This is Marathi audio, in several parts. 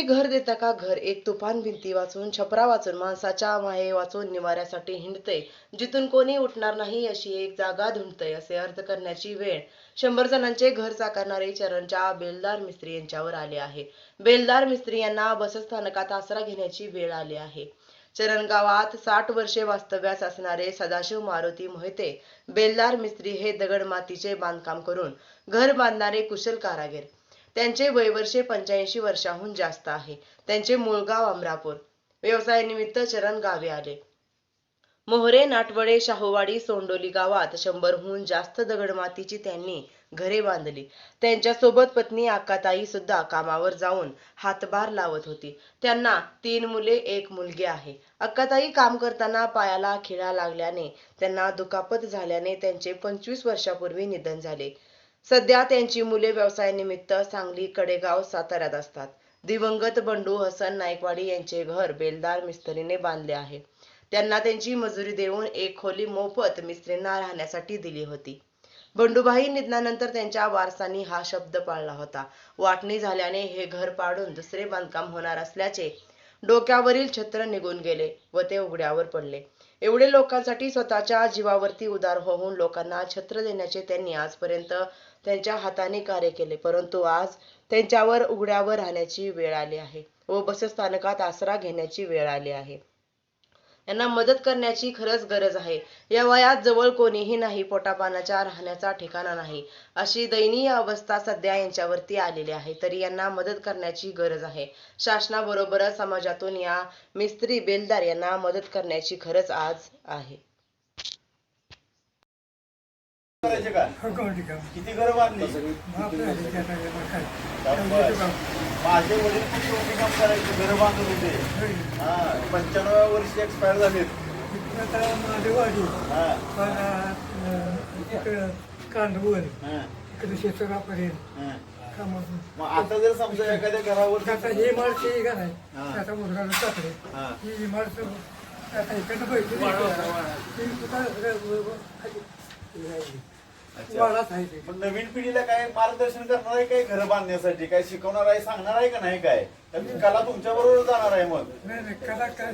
कोणी घर देता का घर? एक तुफान भिंती वाचून छपरा वाचून माणसाच्या माये वाचून निवाऱ्यासाठी हिंडतय. जिथून कोणी उठणार नाही अशी एक जागा धुंडतय असे अर्थ करण्याची वेळ. शंभर जणांचे घर साकारणारे चरणच्या बेलदार मिस्त्री यांच्यावर आले आहे. बेलदार मिस्त्री यांना बसस्थानकात आसरा घेण्याची वेळ आली आहे. चरण गावात साठ वर्षे वास्तव्यास असणारे सदाशिव मारुती मोहिते बेलदार मिस्त्री हे दगड मातीचे बांधकाम करून घर बांधणारे कुशल कारागीर. त्यांचे वय वर्षे पंच्याऐंशी वर्षाहून जास्त आहे. त्यांचे मूळ गाव अमरापूर. व्यवसायानिमित्त चरण गावी आले. मोहरे नाटवडे शाहूवाडी सोंडोली गावात शंभरहून जास्त दगडमातीची त्यांनी घरे बांधली. त्यांच्यासोबत पत्नी आकाताई सुद्धा कामावर जाऊन हातभार लावत होती. त्यांना तीन मुले एक मुलगी आहे. अक्काताई काम करताना पायाला खिळा लागल्याने त्यांना दुखापत झाल्याने त्यांचे पंचवीस वर्षापूर्वी निधन झाले. सध्या त्यांची मुले व्यवसायानिमित्त सांगली कडेगाव साताऱ्यात असतात. दिवंगत बंडू हसन नायकवाडी यांचे घर बेलदार मिस्त्रीने बांधले आहे. त्यांना त्यांची मजुरी देऊन एक खोली मोफत मिस्त्रींना राहण्यासाठी दिली होती. बंडूभाई निधनानंतर त्यांच्या वारसांनी हा शब्द पाळला होता. वाटणी झाल्याने हे घर पाडून दुसरे बांधकाम होणार असल्याचे डोक्यावरील छत्र निघून गेले व ते उघड्यावर पडले. एवढे लोकांसाठी स्वतःच्या जीवावरती उदार होऊन लोकांना छत्र देण्याचे त्यांनी आजपर्यंत त्यांच्या हाताने कार्य केले परंतु आज त्यांच्यावर उघड्यावर राहण्याची वेळ आली आहे व बसस्थानकात आसरा घेण्याची वेळ आली आहे. यांना मदत करण्याची खरंच गरज आहे. या वयात जवळ कोणीही नाही पोटापाण्याच्या राहण्याचा ठिकाणा नाही. अशी दयनीय अवस्था सध्या यांच्यावरती आलेली आहे तरी यांना मदत करण्याची गरज आहे. शासनाबरोबरच समाजातून या मिस्त्री बेलदार यांना मदत करण्याची खरंच आज आहे. करायचे का? किती घर बांधली? माझे वडील खूप मोठी काम करायचे घर बांधत होते हा पंच्याण्णव वर्षी एक्सपायर झालेत. माझे वाडी मालेवाडी, इकडे शेतकऱ्यापर्यंत मग आता जर समजा एखाद्या घरावर आता ही. इमारत ही. घर आहे हा. त्याचा टाकले ही इमारत आता इकडे बैठली अच्छा. वाडात आहे ते. मग नवीन पिढीला काय मार्गदर्शन करणार आहे काय घर बांधण्यासाठी? काय शिकवणार आहे सांगणार आहे का नाही काय? तर ती कला तुमच्या बरोबर जाणार आहे मग. नाही नाही कला काय?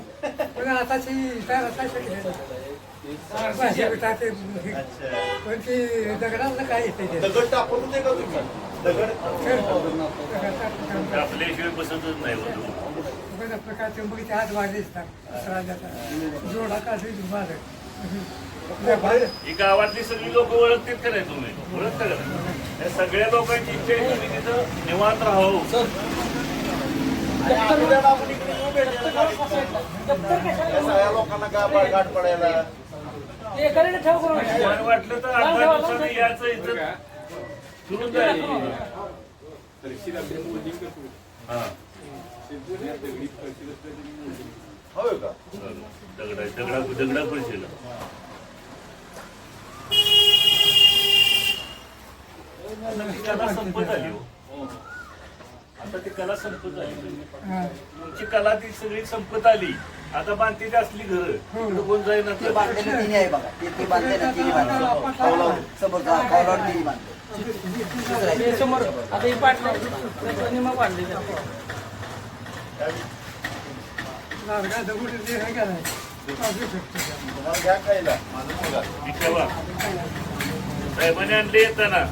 पण आताची भाषा अच्छा. पण ती दगडाला काय येते ते? दगड टाकून होते का तुम्ही? दगड आपल्याशिवाय बसतच नाही बघा प्रकारचे मग ते हात वाढले असतात राजाचा जोडा माझं ही गावातली सगळी लोक ओळखतात का नाही तुम्ही? ओळखता का नाही? या सगळ्या लोकांची इच्छा आहे तुम्ही तिथं निवांत राहावं. आपण इकडे भेटायला सगळ्या लोकांना गाठ पडायला. वाटलं तर अर्धा दिवसाने यायचं इथं हा. होय का? दगडा दगडा दगडा पैसे कला संपत आली हो. आता ती कला संपत आली. तुमची कला ती सगळी संपत आली. आता बांधते असली घर. कोण जाईना ते बांधलेलं तिन्ही आहे बघा. ते ते बांधलेलं तिन्ही बांधले समोर का कौलावर तिन्ही बांधले. समोर. आता ही पाटलं निम बांधली लाडका दगड जे हे गेलाय वाजू शकतो. तुम्हाला घ्या खायला. माझं मुलगा ती ठेवा साहेबांनी आणले येताना.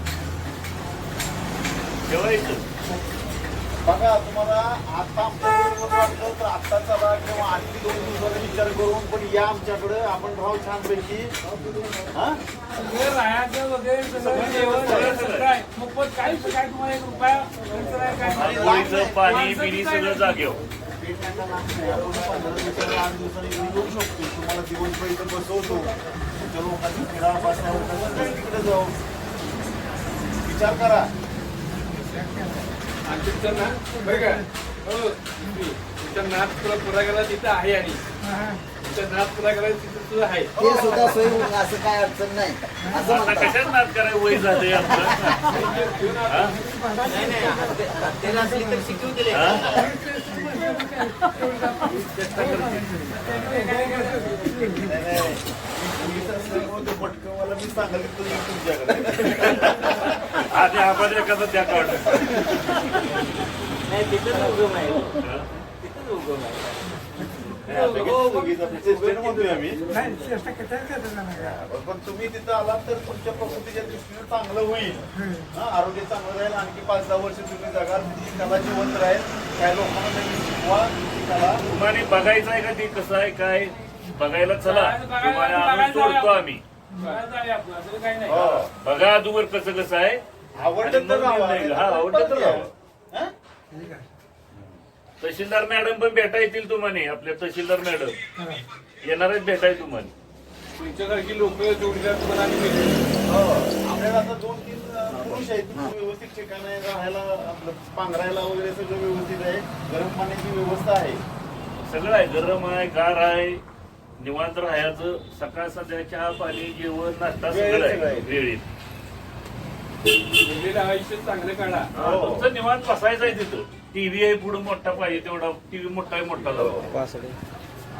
बघा तुम्हाला आता वाटलं तर आता चला किंवा आणखी दोन दिवसाचा विचार करून पण या आमच्याकडे. आपण राहू छानपैकी. हा? राहायचं वगैरे सगळं जेवण सगळं सगळं आहे मोफत काहीच काय तुम्हाला एक रुपया खर्च नाही काय नाही. आंघोळीचं पाणी बिणी सगळं जागेवर पेटण्याचा नाश नाही. आपण पंधरा दिवसांनी आठ दिवसांनी घरी येऊ शकतो. तुम्हाला दिवसभर इथं बसवतो. तुमच्या लोकांनी फिरा बसण्यावर तिकडे जाऊ. विचार करा. आणि तुमचं ना बरं का हो. तुमचा नाच तुला पुरा गेला तिथं आहे आणि तुमचा नाच पुरा गेला तिथं तुझं आहे ते सुद्धा सोय होऊन असं काय अडचण नाही. असं आता म्हणतात. कशाच नाद करायला वय झालंय आपलं? हा? नाही, नाही. मी तर सर्व ते पटकनवाला मी सांगितलं तुमच्याकडे. आधी आम्हाला एखादा द्या काढ नाही तिथंच उगम आहे. तिथंच उगम आहे. पण तुम्ही तिथं आलात तर तुमच्या प्रकृतीच्या दृष्टीने चांगलं होईल. आरोग्य चांगलं राहील. आणखी पाच दहा वर्ष तुम्ही जगाल. ती कला जिवंत राहील. काय लोकांना शिकवा. कला तुम्हाला बघायचं आहे का ते कसं आहे काय? बघायला चला तुम्हाला आम्ही. सोडतो आम्ही हो. बघा अगोदर कसं कसं आहे आवडलं तर आणि मग राहावं. निर्णय घ्या. हा आवडलं तर राहावं. हा? तहसीलदार मॅडम पण भेटा येतील तुम्हाला आपल्या तहसीलदार मॅडम येणारच भेटाय तुम्हाला तुमच्यासारखी लोक जोडीदार तुम्हाला आम्ही हो. आपल्याला आता दोन तीन अं, पुरुष आहेत व्यवस्थित ठिकाण आहे राहायला आपलं पांघरायला वगैरे सगळं व्यवस्थित आहे गरम पाण्याची व्यवस्था आहे सगळं आहे गरम आहे गार आहे निवांत राहायचं. सकाळ संध्याकाळ चहा पाणी जेवण नाश्ता सगळं आहे. वेळेत. वेगळं आयुष्य चांगलं काढा. हा, हो. तुमचं निवांत बसायचं आहे तिथं. टीव्ही आहे पुढे मोठा पाहिजे तेवढा. टीव्ही मोठा आहे मोठा लावा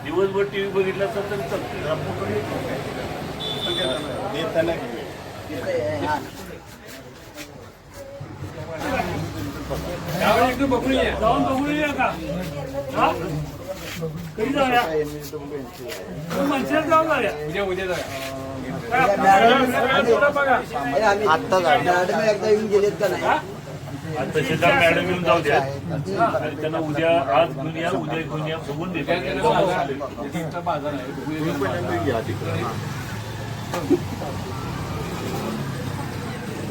दिवसभर टीव्ही बघितला तर तरी चालतं. हा. एकदा बघून या. जाऊन बघून येऊया का हा? कधी जाऊया. मनसेला जाऊन जाऊया उद्या उद्या जाऊया मॅडम एकदा येऊन गेलेत का नाही मॅडम येऊन जाऊ द्या आणि त्यांना उद्या आज घेऊन या उद्या घेऊन या बघून उद्या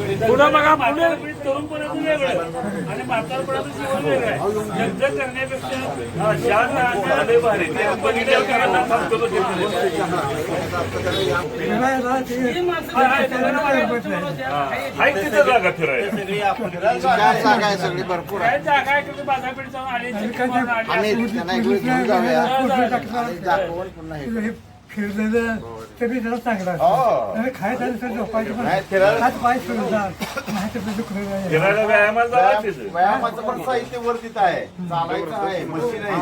पुढं बघा पुढे. तरुणपणाचं वेगळं आणि म्हातारपणाचं जीवन वेगळं आहे. जग करण्यापेक्षा काय आहे जागा फिरायला. सगळी भरपूर आहे जागा आहे बाजारपेठ जाऊन आले फिरलेलं ते बी जरा चांगलं हो. आणि खायचं आणि सर झोपायचं पण. हात पाय फिरतात. नाही तर दुखलं. फिरायला व्यायामाला जावा तिथं व्यायामाचं पण साहित्य वर तिथं आहे. चालायचं आहे. मशीन आहे.